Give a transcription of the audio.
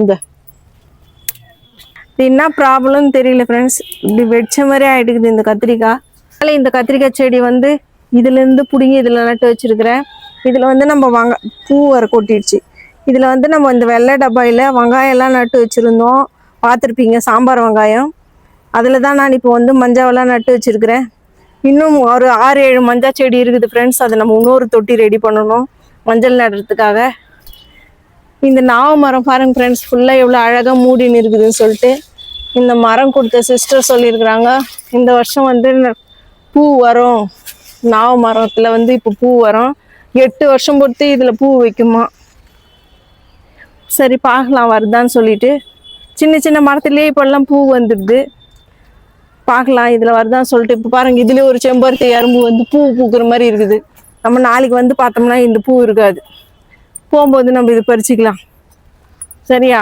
இந்த. இது என்ன ப்ராப்ளம்னு தெரியல ஃப்ரெண்ட்ஸ் இப்படி வெடிச்ச மாதிரி ஆயிடுக்குது இந்த கத்திரிக்காய். அதனால இந்த கத்திரிக்காய் செடி வந்து இதுலேருந்து பிடுங்கி இதில் நட்டு வச்சுருக்கிறேன். இதில் வந்து நம்ம வங்க பூ வர கொட்டிடுச்சு. இதில் வந்து நம்ம இந்த வெள்ளை டப்பாயில் வெங்காயம்லாம் நட்டு வச்சுருந்தோம். பார்த்துருப்பீங்க சாம்பார் வெங்காயம். அதில் தான் நான் இப்போ வந்து மஞ்சாவெல்லாம் நட்டு வச்சுருக்கிறேன். இன்னும் ஒரு ஆறு ஏழு மஞ்சள் செடி இருக்குது ஃப்ரெண்ட்ஸ் அதை நம்ம இன்னொரு தொட்டி ரெடி பண்ணணும் மஞ்சள் நடுறதுக்காக. இந்த நாவ மரம் பாருங்க ஃப்ரெண்ட்ஸ் ஃபுல்லாக எவ்வளோ அழகாக மூடின்னு இருக்குதுன்னு சொல்லிட்டு இந்த மரம் கொடுத்த சிஸ்டர் சொல்லியிருக்கிறாங்க. இந்த வருஷம் வந்து பூ வரும். நாவ மரத்தில் வந்து இப்போ பூ வரும். எட்டு வருஷம் பொறுத்து இதில் பூ வைக்குமா? சரி பார்க்கலாம் வருதான்னு சொல்லிட்டு. சின்ன சின்ன மரத்துலேயே இப்போல்லாம் பூ வந்துடுது. பார்க்கலாம் இதில் வருதான்னு சொல்லிட்டு. இப்போ பாருங்க இதுலேயே ஒரு செம்பருத்தி அரும்பு வந்து பூ பூக்குற மாதிரி இருக்குது. நம்ம நாளைக்கு வந்து பார்த்தோம்னா இந்த பூ இருக்காது. போகும்போது நம்ம இது பறிச்சுக்கலாம். சரியா?